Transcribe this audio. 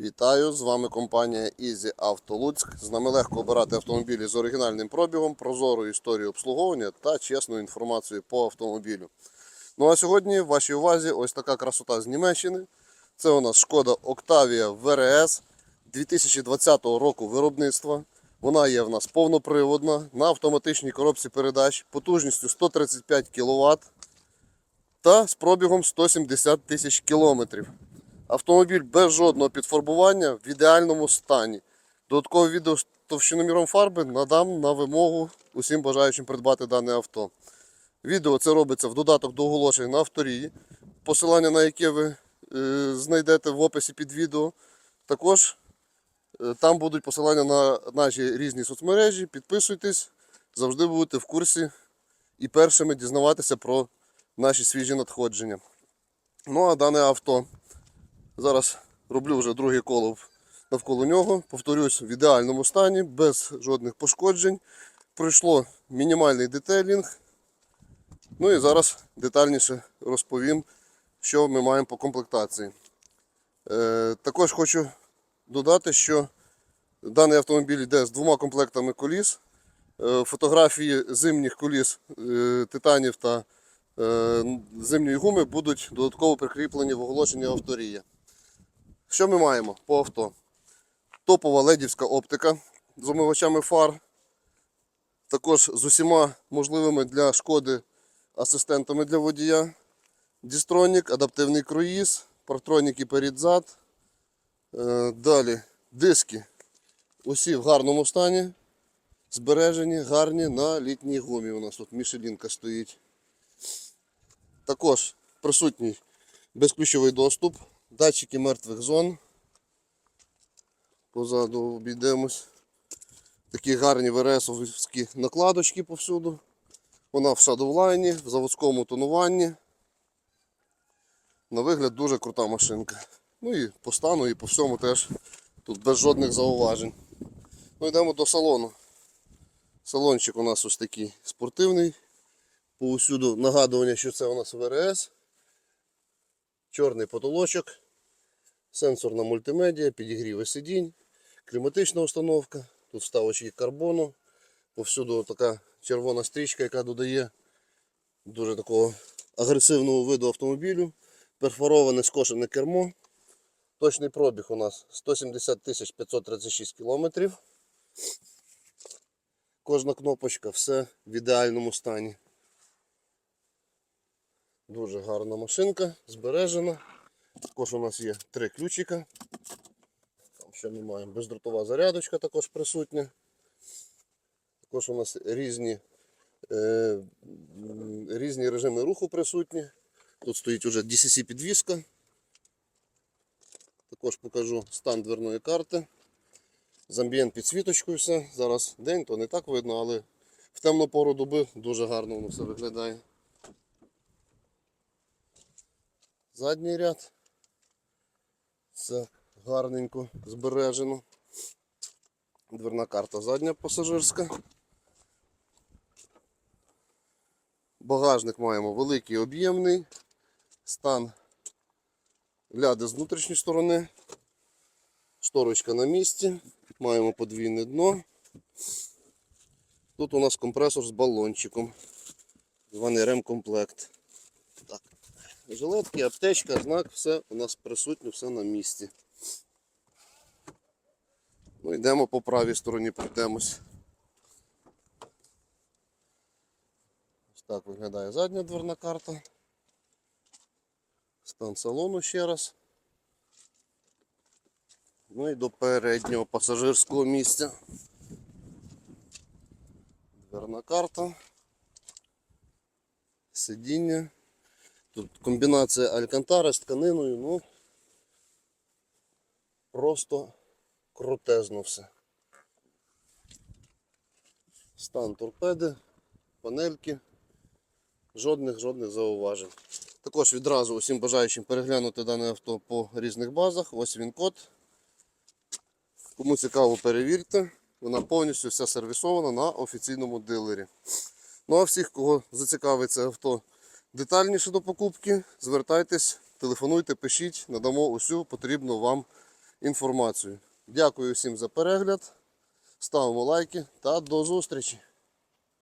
Вітаю! З вами компанія Easy Auto Луцьк. З нами легко обирати автомобілі з оригінальним пробігом, прозорою історією обслуговування та чесною інформацією по автомобілю. Ну а сьогодні в вашій увазі ось така красота з Німеччини. Це у нас шкода Octavia VRS 2020 року виробництва. Вона є в нас повноприводна на автоматичній коробці передач потужністю 135 кВт та з пробігом 170 тисяч кілометрів. Автомобіль без жодного підфарбування в ідеальному стані. Додаткове відео з товщиноміром фарби надам на вимогу усім бажаючим придбати дане авто. Відео це робиться в додаток до оголошень на авторії, посилання на яке ви е, знайдете в описі під відео. Також е, там будуть посилання на наші різні соцмережі. Підписуйтесь, завжди будете в курсі і першими дізнаватися про наші свіжі надходження. Ну а дане авто. Зараз роблю вже друге коло навколо нього. Повторюсь, в ідеальному стані, без жодних пошкоджень. Пройшло мінімальний детейлінг. Ну і зараз детальніше розповім, що ми маємо по комплектації. Е, також хочу додати, що даний автомобіль йде з двома комплектами коліс. Е, фотографії зимніх коліс е, титанів та е, зимньої гуми будуть додатково прикріплені в оголошенні авторія. Що ми маємо по авто? Топова ледівська оптика з омивачами фар. Також з усіма можливими для шкоди асистентами для водія. Дістронік, адаптивний круїз, партроніки перед-зад. Е, Далі диски. Усі в гарному стані. Збережені, гарні на літній гумі. У нас тут мішелінка стоїть. Також присутній безключовий доступ, датчики мертвих зон. Позаду обійдемось. Такі гарні ВРСовські накладочки повсюду. Вона в шадовлайні, в заводському тонуванні. На вигляд дуже крута машинка. Ну і по стану, і по всьому теж тут без жодних зауважень. Ну йдемо до салону. Салончик у нас ось такий спортивний. Повсюду нагадування, що це у нас ВРС. Чорний потолочок, сенсорна мультимедіа, підігріви сидінь, кліматична установка, тут вставочки карбону, повсюду така червона стрічка, яка додає дуже такого агресивного виду автомобілю, перфороване скошене кермо. Точний пробіг у нас 170 536 кілометрів. Кожна кнопочка, все в ідеальному стані. Дуже гарна машинка, збережена. Також у нас є три ключика. Там що ми маємо? Бездротова зарядочка також присутня. Також у нас різні, е, різні режими руху присутні. Тут стоїть уже DCC підвіска. Також покажу стан дверної карти. З амбієнт підсвіточкою все. Зараз день, то не так видно, але в темну пору доби дуже гарно воно все виглядає. Задній ряд. Все гарненько збережено. Дверна карта задня пасажирська. Багажник маємо великий об'ємний. Стан ляди з внутрішньої сторони. Шторочка на місці. Маємо подвійне дно. Тут у нас компресор з балончиком. Званий ремкомплект. Жилетки, аптечка, знак, все у нас присутнє, все на місці. Ну, йдемо по правій стороні, пройдемось. Ось так виглядає задня дверна карта. Стан салону ще раз. Ну і до переднього пасажирського місця. Дверна карта. Сидіння. Тут комбінація алькантара з тканиною, ну просто крутезно все. Стан торпеди, панельки, жодних жодних зауважень. Також відразу усім бажаючим переглянути дане авто по різних базах. Ось він код. Кому цікаво, перевірте. Вона повністю вся сервісована на офіційному дилері. Ну а всіх, кого зацікавить це авто детальніше до покупки, звертайтесь, телефонуйте, пишіть, надамо усю потрібну вам інформацію. Дякую всім за перегляд. Ставимо лайки та до зустрічі!